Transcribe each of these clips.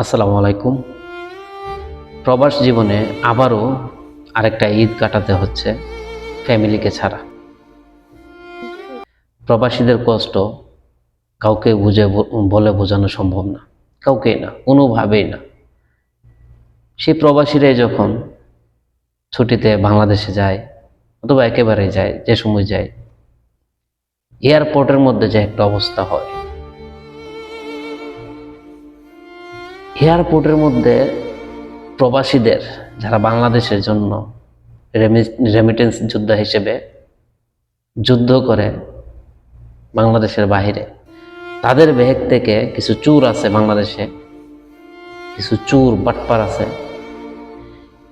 আসসালামু আলাইকুম। প্রবাস জীবনে আবারও আরেকটা ঈদ কাটাতে হচ্ছে ফ্যামিলিকে ছাড়া। প্রবাসীদের কষ্ট কাউকে বুঝে বলে বোঝানো সম্ভব না কাউকেই না, কোনোভাবেই না। সেই প্রবাসীরাই যখন ছুটিতে বাংলাদেশে যায় অথবা একেবারে যায়, যে সময় যায়, এয়ারপোর্টের মধ্যে যে একটা অবস্থা হয়। এয়ারপোর্টের মধ্যে প্রবাসীদের যারা বাংলাদেশের জন্য রেমিটেন্স যোদ্ধা হিসেবে যুদ্ধ করে বাংলাদেশের বাইরে তাদের ব্যাগ থেকে কিছু চুর আছে বাংলাদেশে, কিছু চুর, বাটপার আছে।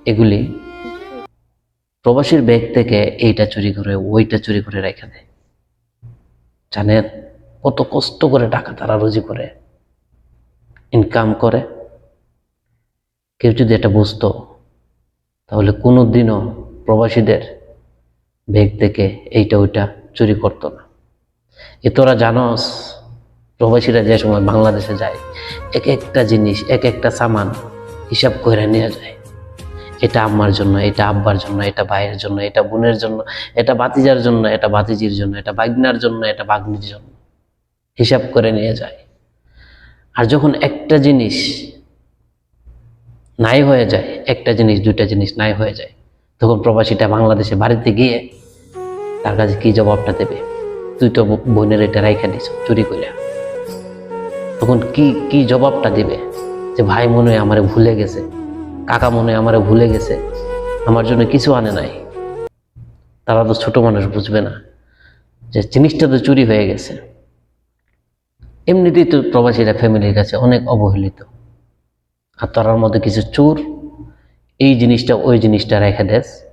এগুলি প্রবাসীর ব্যাগ থেকে এইটা চুরি করে, ওইটা চুরি করে রেখে দেয়। জানেন কত কষ্ট করে টাকা তারা রুজি করে ইনকাম করে। কেউ যদি এটা বুঝতো, তাহলে কোনো দিনও প্রবাসীদের ব্যাগ থেকে এইটা ওইটা চুরি করতো না। এ তোরা জানস, প্রবাসীরা যে সময় বাংলাদেশে যায়, এক একটা জিনিস, এক একটা সামান হিসাব করে নিয়ে যায়। এটা আম্মার জন্য, এটা আব্বার জন্য, এটা ভাইয়ের জন্য, এটা বোনের জন্য, এটা বাতিজার জন্য, এটা বাতিজির জন্য, এটা বাগনার জন্য, এটা বাগনির জন্য হিসাব করে নিয়ে যায়। আর যখন একটা জিনিস নাই হয়ে যায়, একটা জিনিস, দুইটা জিনিস নাই হয়ে যায়। তখন প্রবাসীটা বাংলাদেশে বাড়িতে গিয়ে তার কাছে কি জবাবটা দেবে? তুই তো বোনের এটা রাইখা দিছ চুরি করে তখন কি কি জবাবটা দিবে? যে ভাই মনে হয় আমারে ভুলে গেছে, কাকা মনে হয় আমারে ভুলে গেছে, আমার জন্য কিছু আনে নাই। তারা তো ছোট মানুষ, বুঝবে না যে জিনিসটা তো চুরি হয়ে গেছে। এমনিতেই তো প্রবাসীরা ফ্যামিলির কাছে অনেক অবহেলিত। আর তার মধ্যে কিছু চোর, এই জিনিসটা ওই জিনিসটা রেখে দেস।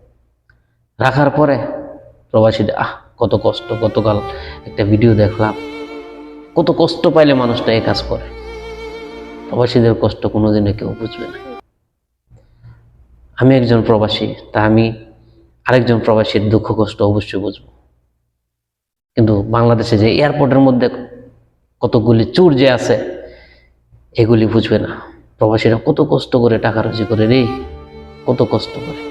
রাখার পরে প্রবাসীদের আহ, কত কষ্ট, গতকাল একটা ভিডিও দেখলাম। কত কষ্ট পাইলে মানুষটা এই কাজ করে। প্রবাসীদের কষ্ট কোনোদিনে কেউ বুঝবে না। আমি একজন প্রবাসী, তা আমি আরেকজন প্রবাসীর দুঃখ, কষ্ট অবশ্যই বুঝব। কিন্তু বাংলাদেশে যে এয়ারপোর্টের মধ্যে কতগুলি চুর যে আছে, এগুলি বুঝবে না। প্রবাসীরা কত কষ্ট করে টাকা রুজি করে রে? কত কষ্ট করে।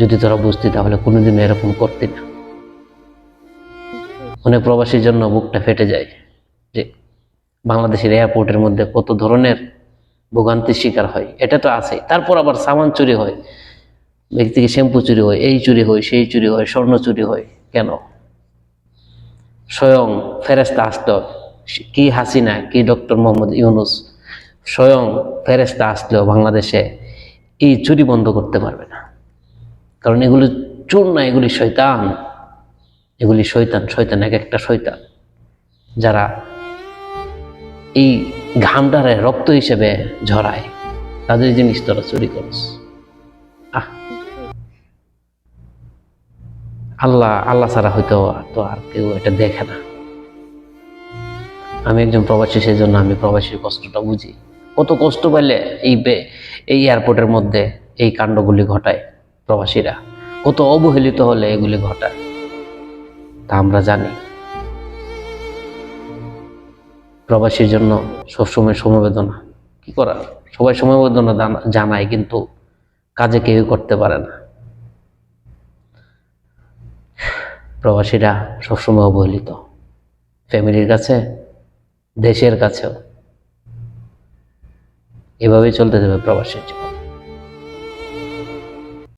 যদি তোরা বুঝতি তাহলে কোনোদিন এরকম করতে না। অনেক প্রবাসীর জন্য বুকটা ফেটে যায় যে বাংলাদেশের এয়ারপোর্টের মধ্যে কত ধরনের ভোগান্তির শিকার হয়। এটা তো আছে তারপর আবার সামান চুরি হয়। ব্যক্তিকে শ্যাম্পু চুরি হয়, এই চুরি হয়, সেই চুরি হয়, স্বর্ণ চুরি হয়। কেন? স্বয়ং ফেরেস্তা আসতো কি হাসিনা, কি ডক্টর মোহাম্মদ ইউনুস স্বয়ং ফেরেস্তা আসলেও বাংলাদেশে এই চুরি বন্ধ করতে পারবে না। কারণ এগুলি চোর না, এগুলি শৈতান এগুলি শৈতান শৈতান এক একটা শৈতান যারা এই ঘামটারে রক্ত হিসেবে ঝরায়, তাদের জিনিস তোরা চুরি করস আহ। আল্লাহ আল্লাহ ছাড়া হয়তো তো আর কেউ এটা দেখে না। আমি একজন প্রবাসী সেই জন্য আমি প্রবাসীর কষ্টটা বুঝি। কত কষ্ট পাইলে এই এই এয়ারপোর্টের মধ্যে এই কাণ্ডগুলি ঘটায় প্রবাসীরা। কত অবহেলিত হলে এগুলি ঘটায়। তা আমরা জানি। প্রবাসীর জন্য সবসময় সমবেদনা। কি করার সবাই সমবেদনা জানা- জানায়, কিন্তু কাজে কেউ করতে পারে না। প্রবাসীরা সবসময় অবহেলিত। ফ্যামিলির কাছে, দেশের কাছেও। এভাবেই চলতে যাবে প্রবাসের জীবন।